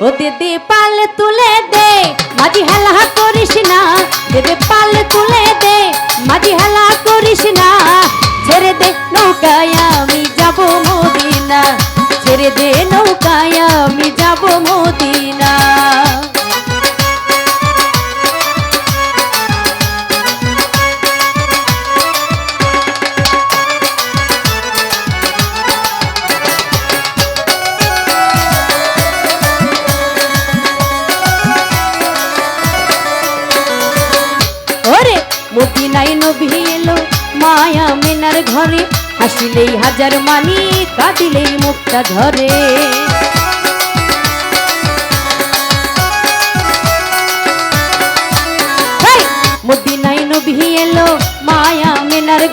ও দিদি পাল তুলে দে, মাঝি হেলা করিস না। দিদি পাল তুলে দে, মাঝি হেলা করিস না। ছেড়ে দে নৌকায় আমি যাব মোদিনা। ছেড়ে দে নৌকায় আমি যাব মদিনা। মেনার ঘরে হাসিলেই হাজার মানি, কাঁদিলেই মুখটা ধরে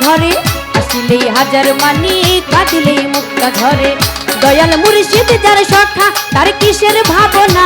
ঘরে হাসিলেই হাজার মানি, কাঁদিলেই মুখটা ধরে দয়াল মুর্শিদ যার সখা, তার কিসের ভাবনা?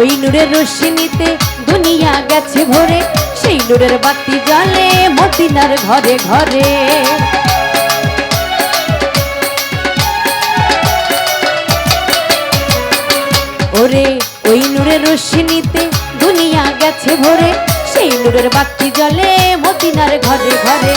ওই নূরের রশ্মিতে দুনিয়া গেছে ভরে, সেই নূরের বাতি জ্বলে মদিনার ঘরে ঘরে। ওরে, ওই নূরের রশ্মিতে দুনিয়া গেছে ভরে, সেই নূরের বাতি জ্বলে মদিনার ঘরে ঘরে।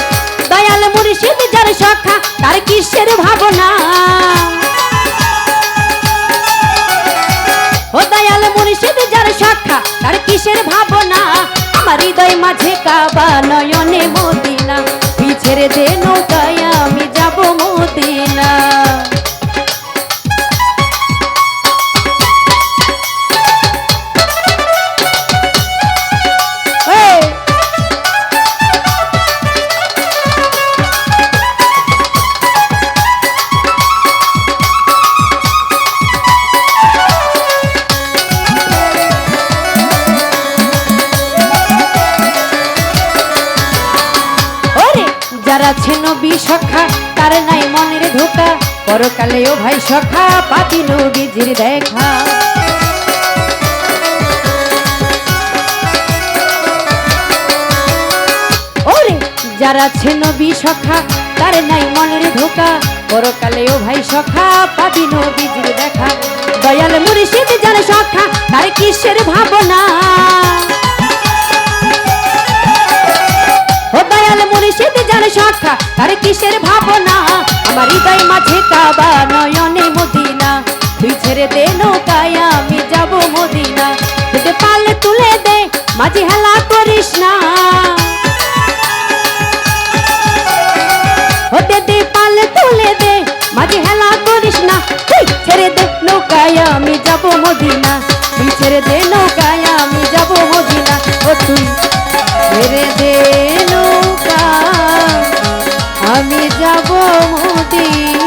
দয়াল মুর্শিদ যার শাখা তার কিসের ভাবনা? আমার হৃদয় মাঝে কাবা নয়নে মদিনা তুই যে দে যারা ছে নবী সখা, তার নাই মনের ধোকা। পরকালে ও ভাই সখা পাতি নবীজির দেখা। যারা ছে নবী সখা, তার নাই মনের ধোকা। পরকালে ও ভাই সখা পাবি নবীজির দেখা। দয়াল মুর্শিদ যার সখা, তার কিসের ভাবনা? মুর্শিদ তার কিসের ভাবনা? আমার হৃদয় মাঝে কাবা নয়নে মদিনা। তুই ছেড়ে দে নৌকায়, আমি যাব মদিনা। যদি পালে তুলে দে, মাঝে হেলা করিস না। ও দে পালে তুলে দে, মাঝে হেলা করিস না। তুই ছেড়ে দে নৌকায়, আমি যাব মদিনা। তুই আমি যাব মোদিনা